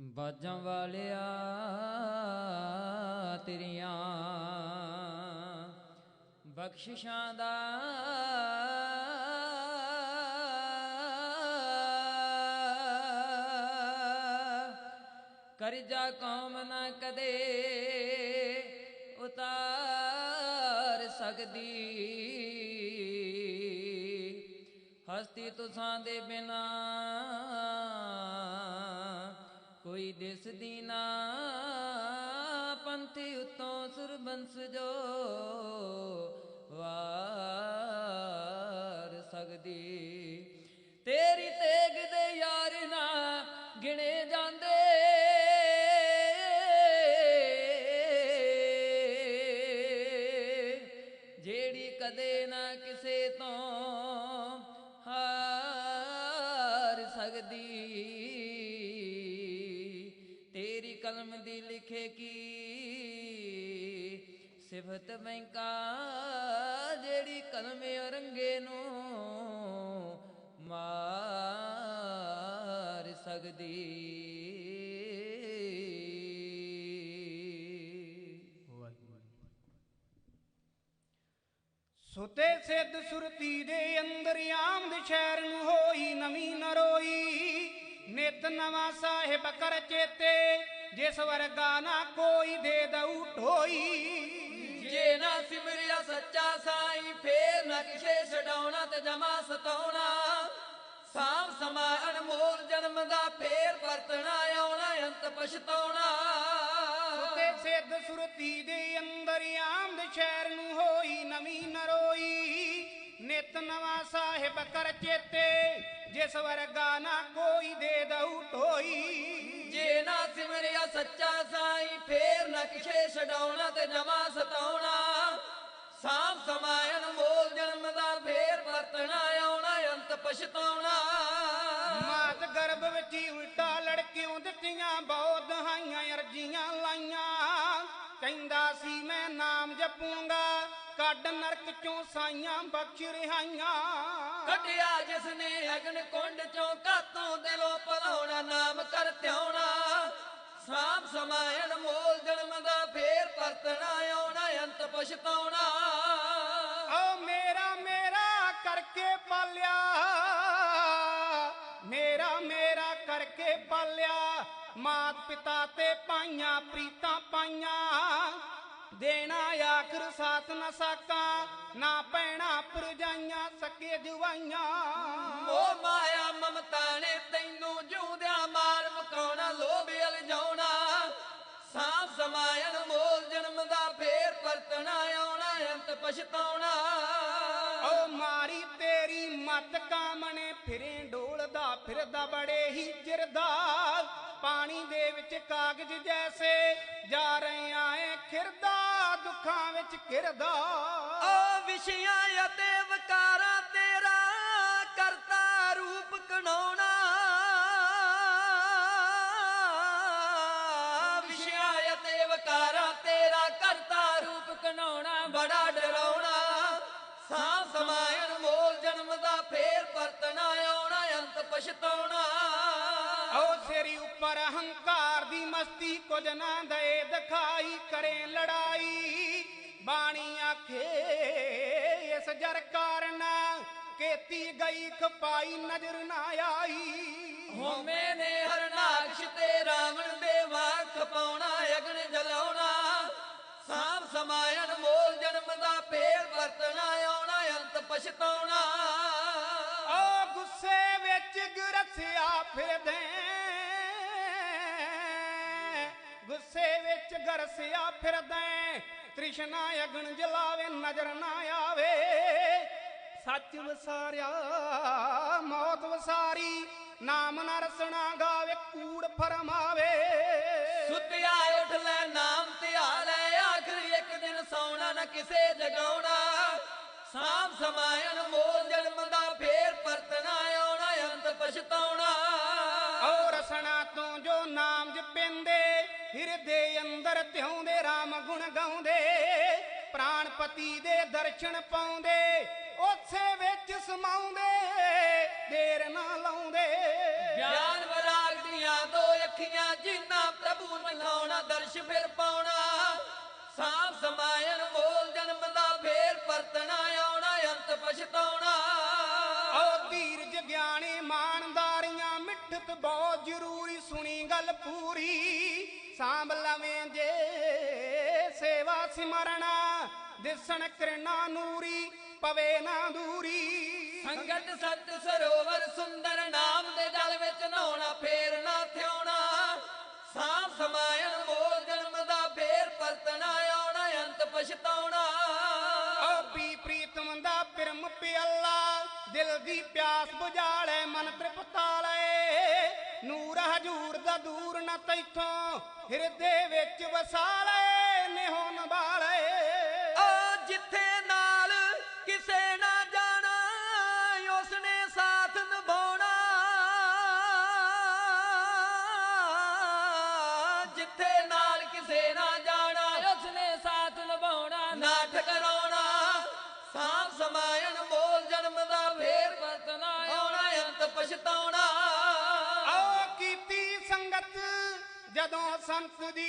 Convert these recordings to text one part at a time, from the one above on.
ਬਾਜਾਂ ਵਾਲਿਆ ਤੇਰੀਆਂ ਬਖਸ਼ਿਸ਼ਾਂ ਦਾ ਕਰਜਾ ਕੌਮ ਨਾ ਕਦੇ ਉਤਾਰ ਸਕਦੀ। ਹਸਤੀ ਤੁਸਾਂ ਦੇ ਬਿਨਾ ਕੋਈ ਦਿਸਦੀ ਨਾ। ਪੰਥੀ ਉਤੋਂ ਸੁਰਬੰਸ ਜੋ ਵਾਰ ਸਕਦੀ। ਤੇਰੀ ਤੇਗ ਦੇ ਯਾਰ ਨਾ ਗਿਣੇ ਜਾਂਦੇ। ਜਿਹੜੀ ਕਦੇ ਨਾ ਕਿਸੇ ਤੋਂ ਹਾਰ ਸਕਦੀ। ਕਲਮ ਦੀ ਲਿਖੇ ਕੀ ਸਿਫਤ ਬੈਂਕਾ ਜਿਹੜੀ ਕਲਮ ਔਰੰਗੇ ਨੂੰ ਮਾਰ ਸਕਦੀ। ਸੁਤੇ ਸਿੱਧ ਸੁਰਤੀ ਦੇ ਅੰਦਰ ਆਮਦ ਸ਼ਹਿਰ ਨੂੰ ਹੋਈ, ਨਵੀਂ ਨਰੋਈ। ਨਿਤ ਨਵਾਂ ਸਾਹਿਬ ਕਰ ਚੇਤੇ। ਜਿਸ ਵਰਗਾ ਨਾ ਕੋਈ ਦੇ ਦਊ ਢੋਈ ਜੇ ਨਾ ਸਿਮਰਿਆ ਸੱਚਾ ਸਾਈਂ ਫੇਰ ਨਾ ਕਿਸੇ ਛਡਾਉਣਾ ਤੇ ਜਮਾ ਸਤਾਉਣਾ। ਸਾਮ ਸਮਾ ਅਨਮੋਲ ਜਨਮ ਦਾ ਫੇਰ ਵਰਤਣਾ ਆਉਣਾ ਅੰਤ ਪਛਤਾਉਣਾ। ਸੁਤੇ ਸਿੱਧ ਸੁਰਤੀ ਦੇ ਅੰਦਰ ਆਮਦ ਸ਼ਹਿਰ ਨੂੰ ਹੋਈ ਨਵੀਂ ਨਰੋਈ। ਨਿਤ ਨਵਾਂ ਸਾਹਿਬ ਕਰ ਚੇਤੇ ਜਿਸ ਵਰਗਾ ਨਾ ਕੋਈ ਦੇ ਦਊ ਢੋਈ ਜੇ ਨਾ ਸਿਮਰਿਆ ਸੱਚਾ ਸਾਈਂ ਫੇਰ ਨਾ ਕਿਸੇ ਛਡਾਉਣਾ ਤੇ ਜਮਾ ਸਤਾਉਣਾ। ਸਾਮ ਸਮਾ ਅਨਮੋਲ ਜਨਮ ਦਾ ਫੇਰ ਵਰਤਣਾ ਆਉਣਾ ਅੰਤ ਪਛਤਾਉਣਾ। ਮਾਤ ਗਰਭ ਵਿੱਚ ਹੀ ਉਲਟਾ ਲੜਕਿਓਂ ਦਿੱਤੀਆਂ ਬਹੁਤ ਦਹਾਈਆਂ ਅਰਜੀਆਂ ਲਾਈਆਂ। ਕਹਿੰਦਾ ਸੀ ਮੈਂ ਨਾਮ ਜਪੂੰਗਾ ਕੱਢ ਨਰਕ ਚੋਂ ਸਾਈਆਂ ਬਖਸ਼ ਰਿਹਾਈਆਂ। ਕੱਢਿਆ ਜਿਸ ਨੇ ਅਗਨ ਕੁੰਡ ਚੋਂ ਕਾਤੋਂ ਦਿਲੋਂ ਭਲਾਉਣਾ ਨਾਮ ਕਰ ਧਿਆਉਣਾ। ਸਾਮ ਸਮਾਇਣ ਮੋਲ ਜਨਮ ਦਾ ਫੇਰ ਪਰਤਣਾ ਆਉਣਾ ਅੰਤ ਪਛਤਾਉਣਾ। ਓ ਮੇਰਾ ਮੇਰਾ ਕਰਕੇ ਪਾਲਿਆ। ਮੇਰਾ ਮੇਰਾ ਕਰਕੇ ਪਾਲਿਆ। ਮਾਤ ਪਿਤਾ ਤੇ ਪਾਈਆਂ ਪ੍ਰੀਤਾਂ ਪਾਈਆਂ। ਦੇਣਾ ਆਖਰ ਸਾਥ ਨਾ ਸਾਕਾਂ ਨਾ ਪੈਣਾ ਪਰਜਾਈਆਂ ਸਕੇ ਜਵਾਈਆਂ ਮੋਹ ਮਾਇਆ ਮਮਤਾ ਨੇ ਤੈਨੂੰ ਜੂਦਿਆਂ ਮਾਰ ਮਕਾਉਣਾ ਲੋਭ ਅਲਝਾਉਣਾ ਸਾਮ ਸਮਾਇਣ ਮੋਲ ਜਨਮ ਦਾ ਫੇਰ ਪਰਤਣਾ ਆਉਣਾ ਅੰਤ ਪਛਤਾਉਣਾ। ਓ ਮਾਰੀ ਤੇਰੀ ਮਤ ਕਾਮਣੇ ਫਿਰੇ ਡੋਲਦਾ ਫਿਰਦਾ ਬੜੇ ਹੀ ਚਿਰਦਾ। ਪਾਣੀ ਦੇ ਵਿੱਚ ਕਾਗਜ਼ ਜੈਸੇ ਜਾ ਰਹੀਆਂ ਏ ਖਿਰਦਾ, ਦੁੱਖਾਂ ਵਿੱਚ ਕਿਰਦਾ ਓ ਵਿਸ਼ਿਆਂ ਅਤੇ ਵਿਕਾਰਾਂ ਤੇਰਾ ਕਰਤਾ ਰੂਪ ਕਣਾਉਣਾ ਵਿਸ਼ਿਆਂ ਅਤੇ ਵਿਕਾਰਾਂ ਤੇਰਾ ਕਰਤਾ ਰੂਪ ਕਣਾਉਣਾ ਬੜਾ ਡਰਾਉਣਾ। ਸਾਂ ਸਮਾਇਣ ਮੋਲ ਜਨਮ ਦਾ ਫੇਰ ਪਰਤਣਾ, ਆਉਣਾ, ਅੰਤ ਪਛਤਾਉਣਾ। ਓ ਸਿਰੀ ਉੱਪਰ ਹੰਕਾਰ ਦੀ ਮਸਤੀ ਕੁਝ ਨਾ ਦੇ ਦਿਖਾਈ ਕਰੇ ਲੜਾਈ। ਬਾਣੀ ਆਖੇ, ਇਸ ਜਰ ਕਾਰਨ ਕੀਤੀ ਗਈ, ਖਪਾਈ ਨਜ਼ਰ ਨਾ ਆਈ। ਹੋਮੇ ਨੇ ਹਰਨਾਕਸ਼ ਤੇ ਰਾਵਣ ਦੇ ਵਾਖ ਪਾਉਣਾ ਅਗਨ ਜਲਾਉਣਾ। ਸਾਮ ਸਮਾਇਣ ਮੋਲ ਜਨਮ ਦਾ ਫੇਰ ਵਰਤਣਾ, ਆਉਣਾ, ਅੰਤ ਪਛਤਾਉਣਾ। ਓ ਗੁੱਸੇ ਵਿੱਚ ਗਰਸਿਆ ਫਿਰਦੇ। ਗੁੱਸੇ ਵਿੱਚ ਗਰਸਿਆ ਫਿਰਦੇ। ਤ੍ਰਿਸ਼ਨਾ ਅਗਨ ਜਲਾਵੇ, ਨਜ਼ਰ ਨਾ ਆਵੇ। ਸੱਚ ਵਸਾਰਿਆ, ਮੌਤ ਵਸਾਰੀ, ਨਾਮ ਨਾ ਰਸਣਾ ਗਾਵੇ, ਕੂੜ ਫਰਮਾਵੇ। ਸੁੱਤਿਆ ਉੱਠ ਲੈ, ਨਾਮ ਧਿਆ ਲੈ, ਆਖਰੀ ਇੱਕ ਦਿਨ ਸੌਣਾ ਨਾ ਕਿਸੇ ਜਗਾਉਣਾ। ਸਾਮ ਸਮਾਇਣ, ਮੋਲ ਜਨਮ ਦਾ ਫੇਰ ਵਰਤਣਾ ਪਛਤਾਉਣਾ। ਔ ਰਸਣਾ ਤੋਂ ਜੋ ਨਾਮ ਜਪਿੰਦੇ ਹਿਰਦੇ ਅੰਦਰ ਧਿਆਉਂਦੇ RAM ਗੁਣ ਗਾਉਂਦੇ ਪ੍ਰਾਣਪਤੀ ਦੇ ਦਰਸ਼ਨ ਪਾਉਂਦੇ ਉਸੇ ਵਿੱਚ ਸਮਾਉਂਦੇ ਦੇਰ ਨਾ ਲਾਉਂਦੇ। ਗਿਆਨ ਵਿਰਾਗ ਦੀਆਂ ਦੋ ਵੇਖੀਆਂ ਜਿਨ੍ਹਾਂ ਪ੍ਰਭੂ ਮਿਲਾਉਣਾ ਦਰਸ਼ ਫਿਰ ਪਾਉਣਾ। ਸਾਫ਼ ਸਮਾਇਨ ਮੋਲ ਜਨਮ ਦਾ ਫੇਰ ਪਰਤਣਾ ਆਉਣਾ ਅੰਤ ਪਛਤਾਉਣਾ। ਮਿੱਠਤ ਬਹੁਤ ਜ਼ਰੂਰੀ ਸੁਣੀ ਗੱਲ ਪੂਰੀ। ਸਾਂਭ ਲਵੇਂ ਜੇ ਸੇਵਾ ਸਿਮਰਣਾ ਦਿਸਣ ਕਿਰਨਾ ਨੂਰੀ ਪਵੇ ਨਾ ਦੂਰੀ। ਸੰਗਤ ਸਤ ਸਰੋਵਰ ਸੁੰਦਰ ਨਾਮ ਦੇ ਜਲ ਵਿੱਚ ਨਹਾਉਣਾ ਫੇਰ ਨਾ ਥਿਉਣਾ। ਸਾਫ਼ ਸਮਾਇਨ ਮੋਲ ਜਨਮ ਦਾ ਫੇਰ ਪਰਤਣਾ ਆਉਣਾ ਅੰਤ ਪਛਤਾਉਣਾ। ਓ ਪੀ ਪ੍ਰੀਤਮ ਦਾ ਪਿਰਮ ਪਿਆਲਾ ਦਿਲ ਦੀ ਪਿਆਸ ਬੁਝਾਲੇ ਮਨ ਤ੍ਰਿਪਤਾਲੇ। ਦੂਰ ਨਾ ਤੈਥੋਂ ਹਿਰਦੇ ਵਿੱਚ ਵਸਾਲੇ ਨਿਹੋ ਨਵਾਲੇ ਓ ਜਿੱਥੇ ਨਾਲ ਕਿਸੇ ਨਾ ਜਾਣਾ, ਉਸਨੇ ਸਾਥ ਨਿਭਾਉਣਾ। ਜਿੱਥੇ ਨਾਲ ਕਿਸੇ ਨਾ ਜਾਣਾ, ਉਸਨੇ ਸਾਥ ਨਿਭਾਉਣਾ। ਨਾ ਠਕਰਾਉਣਾ ਸਾਂਭ ਸਮਾਇਣ ਮੋਲ ਜਨਮ ਦਾ ਫੇਰ ਵਰਤਣਾ, ਆਉਣਾ, ਅੰਤ ਪਛਤਾਉਣਾ। ਜਦੋਂ ਸੰਤ ਦੀ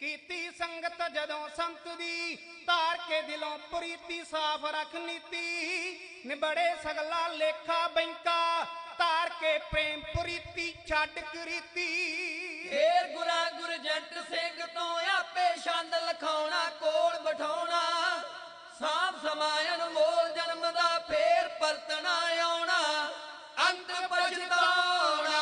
ਕੀਤੀ ਸੰਗਤ, ਜਦੋਂ ਸੰਤ ਦੀ ਧਾਰ ਕੇ ਦਿਲੋਂ ਪ੍ਰੀਤੀ ਸਾਫ਼ ਰੱਖ ਨੀਤੀ, ਨਿਬੜੇ ਸਗਲਾ ਲੇਖਾ ਬੈਂਕਾ, ਧਾਰ ਕੇ ਪ੍ਰੇਮ ਪ੍ਰੀਤੀ ਛੱਡ ਕਰੀਤੀ ਫੇਰ ਗੁਰਾ ਗੁਰਜੰਟ ਸਿੰਘ ਤੋਂ ਆਪੇ ਛੰਦ ਲਖਾਉਣਾ, ਕੋਲ ਬਿਠਾਉਣਾ ਸਾਫ਼ ਸਮਾਇਨ ਮੋਲ ਜਨਮ ਦਾ ਫੇਰ ਪਰਤਣਾ, ਆਉਣਾ। ਅੰਤ ਪਛਤਾਉਣਾ।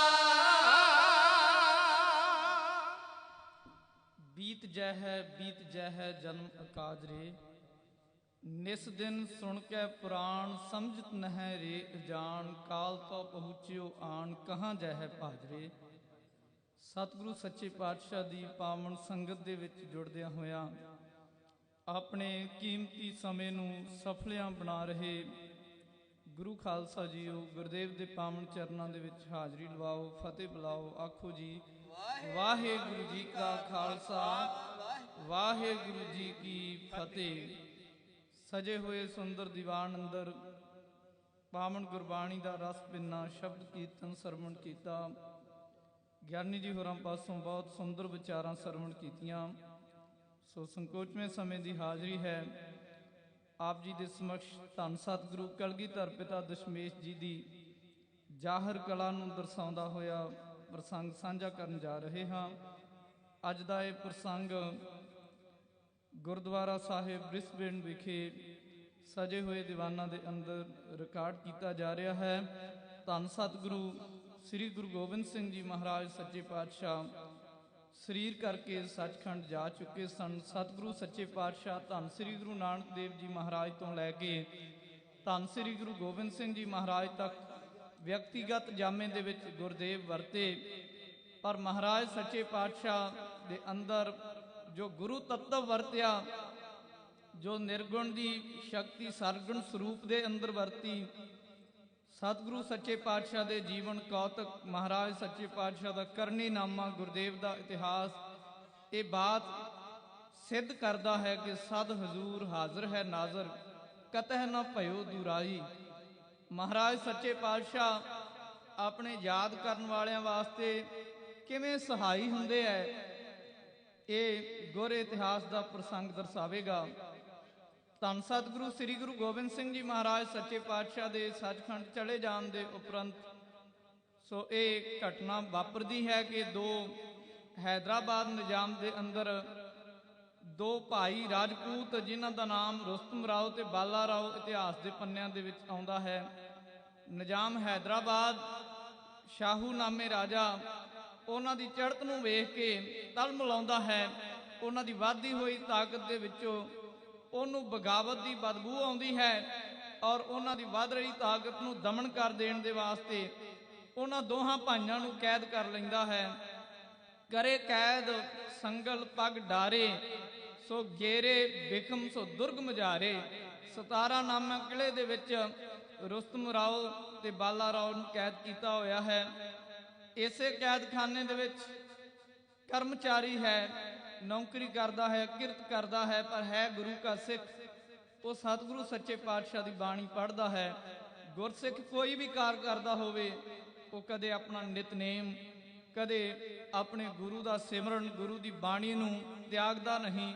ਬੀਤ ਜੈ ਹੈ ਬੀਤ ਜੈ ਹੈ ਜਨਮ ਅਕਾਜ ਰੇ ਨਿਸ ਦਿਨ ਸੁਣ ਕੇ ਪੁਰਾਣ, ਸਮਝਤ ਨਹਿ ਰੇ ਜਾਣ ਕਾਲ ਤੋਂ ਪਹੁੰਚਿਓ ਆਣ, ਕਹਾਂ ਜੈ ਹੈ ਭਾਜਰੇ। ਸਤਿਗੁਰੂ ਸੱਚੇ ਪਾਤਸ਼ਾਹ ਦੀ ਪਾਵਨ ਸੰਗਤ ਦੇ ਵਿੱਚ ਜੁੜਦਿਆਂ ਹੋਇਆਂ, ਆਪਣੇ ਕੀਮਤੀ ਸਮੇਂ ਨੂੰ ਸਫਲਿਆਂ ਬਣਾ ਰਹੇ ਗੁਰੂ ਖਾਲਸਾ ਜੀਓ ਗੁਰਦੇਵ ਦੇ ਪਾਵਨ ਚਰਨਾਂ ਦੇ ਵਿੱਚ ਹਾਜ਼ਰੀ ਲਵਾਓ, ਫਤਿਹ ਬੁਲਾਓ, ਆਖੋ ਜੀ, ਵਾਹਿਗੁਰੂ ਜੀ ਕਾ ਖਾਲਸਾ, ਵਾਹਿਗੁਰੂ ਜੀ ਕੀ ਫਤਿਹ। ਸਜੇ ਹੋਏ ਸੁੰਦਰ ਦੀਵਾਨ ਅੰਦਰ ਪਾਵਨ ਗੁਰਬਾਣੀ ਦਾ ਰਸ ਪਿੰਨਾ, ਸ਼ਬਦ ਕੀਰਤਨ ਸਰਵਣ ਕੀਤਾ। ਗਿਆਨੀ ਜੀ ਹੋਰਾਂ ਪਾਸੋਂ ਬਹੁਤ ਸੁੰਦਰ ਵਿਚਾਰਾਂ ਸਰਵਣ ਕੀਤੀਆਂ। ਸੋ ਸੰਕੋਚਵੇਂ ਸਮੇਂ ਦੀ ਹਾਜ਼ਰੀ ਹੈ। ਆਪ ਜੀ ਦੇ ਸਮਕਸ਼ ਧੰਨ ਸਤਿਗੁਰੂ ਕਲਗੀਧਰ ਪਿਤਾ ਦਸ਼ਮੇਸ਼ ਜੀ ਦੀ ਜ਼ਾਹਰ ਕਲਾ ਨੂੰ ਦਰਸਾਉਂਦਾ ਹੋਇਆ ਪ੍ਰਸੰਗ ਸਾਂਝਾ ਕਰਨ ਜਾ ਰਹੇ ਹਾਂ। ਅੱਜ ਦਾ ਇਹ ਪ੍ਰਸੰਗ ਗੁਰਦੁਆਰਾ ਸਾਹਿਬ ਬ੍ਰਿਸਬੇਨ ਵਿਖੇ ਸਜੇ ਹੋਏ ਦੀਵਾਨਾਂ ਦੇ ਅੰਦਰ ਰਿਕਾਰਡ ਕੀਤਾ ਜਾ ਰਿਹਾ ਹੈ। ਧੰਨ ਸਤਿਗੁਰੂ ਸ੍ਰੀ ਗੁਰੂ ਗੋਬਿੰਦ ਸਿੰਘ ਜੀ ਮਹਾਰਾਜ, ਸੱਚੇ ਪਾਤਸ਼ਾਹ ਸਰੀਰ ਕਰਕੇ ਸੱਚਖੰਡ ਜਾ ਚੁੱਕੇ ਸਨ। ਸਤਿਗੁਰੂ ਸੱਚੇ ਪਾਤਸ਼ਾਹ ਧੰਨ ਸ੍ਰੀ ਗੁਰੂ ਨਾਨਕ ਦੇਵ ਜੀ ਮਹਾਰਾਜ ਤੋਂ ਲੈ ਕੇ ਧੰਨ ਸ੍ਰੀ ਗੁਰੂ ਗੋਬਿੰਦ ਸਿੰਘ ਜੀ ਮਹਾਰਾਜ ਤੱਕ ਵਿਅਕਤੀਗਤ ਜਾਮੇ ਦੇ ਵਿੱਚ ਗੁਰਦੇਵ ਵਰਤੇ। ਪਰ ਮਹਾਰਾਜ ਸੱਚੇ ਪਾਤਸ਼ਾਹ ਦੇ ਅੰਦਰ ਜੋ ਗੁਰੂ ਤੱਤਵ ਵਰਤਿਆ, ਜੋ ਨਿਰਗੁਣ ਦੀ ਸ਼ਕਤੀ ਸਰਗੁਣ ਸਰੂਪ ਦੇ ਅੰਦਰ ਵਰਤੀ ਸਤਿਗੁਰੂ ਸੱਚੇ ਪਾਤਸ਼ਾਹ ਦੇ ਜੀਵਨ ਕੌਤਕ, ਮਹਾਰਾਜ ਸੱਚੇ ਪਾਤਸ਼ਾਹ ਦਾ ਕਰਨੀ ਨਾਮਾ ਗੁਰਦੇਵ ਦਾ ਇਤਿਹਾਸ, ਇਹ ਬਾਤ ਸਿੱਧ ਕਰਦਾ ਹੈ ਕਿ ਸਦ ਹਜ਼ੂਰ ਹਾਜ਼ਰ ਹੈ ਨਾਜ਼ਰ, ਕਤਹਿ ਨਾ ਭਇਓ ਦੁਰਾਈ। ਮਹਾਰਾਜ ਸੱਚੇ ਪਾਤਸ਼ਾਹ ਆਪਣੇ ਯਾਦ ਕਰਨ ਵਾਲਿਆਂ ਵਾਸਤੇ ਕਿਵੇਂ ਸਹਾਈ ਹੁੰਦੇ ਐ, ਇਹ ਗੁਰ ਇਤਿਹਾਸ ਦਾ ਪ੍ਰਸੰਗ ਦਰਸਾਵੇਗਾ। ਧੰਨ ਸਤਿਗੁਰੂ, ਸ੍ਰੀ ਗੁਰੂ ਗੋਬਿੰਦ ਸਿੰਘ ਜੀ ਮਹਾਰਾਜ, ਸੱਚੇ ਪਾਤਸ਼ਾਹ ਦੇ ਸੱਚਖੰਡ ਚਲੇ ਜਾਣ ਦੇ ਉਪਰੰਤ ਸੋ ਇਹ ਘਟਨਾ ਵਾਪਰਦੀ ਹੈ ਕਿ ਦੋ ਹੈਦਰਾਬਾਦ ਨਿਜ਼ਾਮ ਦੇ ਅੰਦਰ ਦੋ ਭਾਈ ਰਾਜਪੂਤ, ਜਿਨ੍ਹਾਂ ਦਾ ਨਾਮ ਰੁਸਤਮ ਰਾਓ ਤੇ ਬਾਲਾ ਰਾਓ ਇਤਿਹਾਸ ਦੇ ਪੰਨਿਆਂ ਦੇ ਵਿੱਚ ਆਉਂਦਾ ਹੈ। ਨਿਜ਼ਾਮ ਹੈਦਰਾਬਾਦ ਸ਼ਾਹੂ ਨਾਮੇ ਰਾਜਾ, ਉਹਨਾਂ ਦੀ ਚੜ੍ਹਤ ਨੂੰ ਵੇਖ ਕੇ ਤਲ ਮਿਲਾਉਂਦਾ ਹੈ। ਉਹਨਾਂ ਦੀ ਵਾਧੀ ਹੋਈ ਤਾਕਤ ਦੇ ਵਿੱਚੋਂ ਉਹਨੂੰ ਬਗਾਵਤ ਦੀ ਬਦਬੂ ਆਉਂਦੀ ਹੈ ਔਰ ਉਹਨਾਂ ਦੀ ਵੱਧ ਰਹੀ ਤਾਕਤ ਨੂੰ ਦਮਨ ਕਰ ਦੇਣ ਦੇ ਵਾਸਤੇ ਉਹਨਾਂ ਦੋਹਾਂ ਭਾਈਆਂ ਨੂੰ ਕੈਦ ਕਰ ਲੈਂਦਾ ਹੈ। ਕਰੇ ਕੈਦ, ਸੰਗਲ ਪਗ ਡਾਰੇ, ਸੋ ਗੇਰੇ ਬਿਖਮ, ਸੋ ਦੁਰਗ ਮਜਾਰੇ। 17 ਨਾਮਾ ਕਿਲੇ ਦੇ ਵਿੱਚ ਰੁਸਤਮ ਰਾਓ ਤੇ ਬਾਲਾ ਰਾਓ ਨੂੰ ਕੈਦ ਕੀਤਾ ਹੋਇਆ ਹੈ। ਇਸੇ ਕੈਦਖਾਨੇ ਦੇ ਵਿੱਚ ਕਰਮਚਾਰੀ ਹੈ। ਨੌਕਰੀ ਕਰਦਾ ਹੈ, ਕਿਰਤ ਕਰਦਾ ਹੈ, ਪਰ ਹੈ ਗੁਰੂ ਕਾ ਸਿੱਖ। ਉਹ ਸਤਿਗੁਰੂ ਸੱਚੇ ਪਾਤਸ਼ਾਹ ਦੀ ਬਾਣੀ ਪੜ੍ਹਦਾ ਹੈ। ਗੁਰਸਿੱਖ ਕੋਈ ਵੀ ਕਾਰ ਕਰਦਾ ਹੋਵੇ, ਉਹ ਕਦੇ ਆਪਣਾ ਨਿਤਨੇਮ, ਕਦੇ ਆਪਣੇ ਗੁਰੂ ਦਾ ਸਿਮਰਨ, ਗੁਰੂ ਦੀ ਬਾਣੀ ਨੂੰ ਤਿਆਗਦਾ ਨਹੀਂ।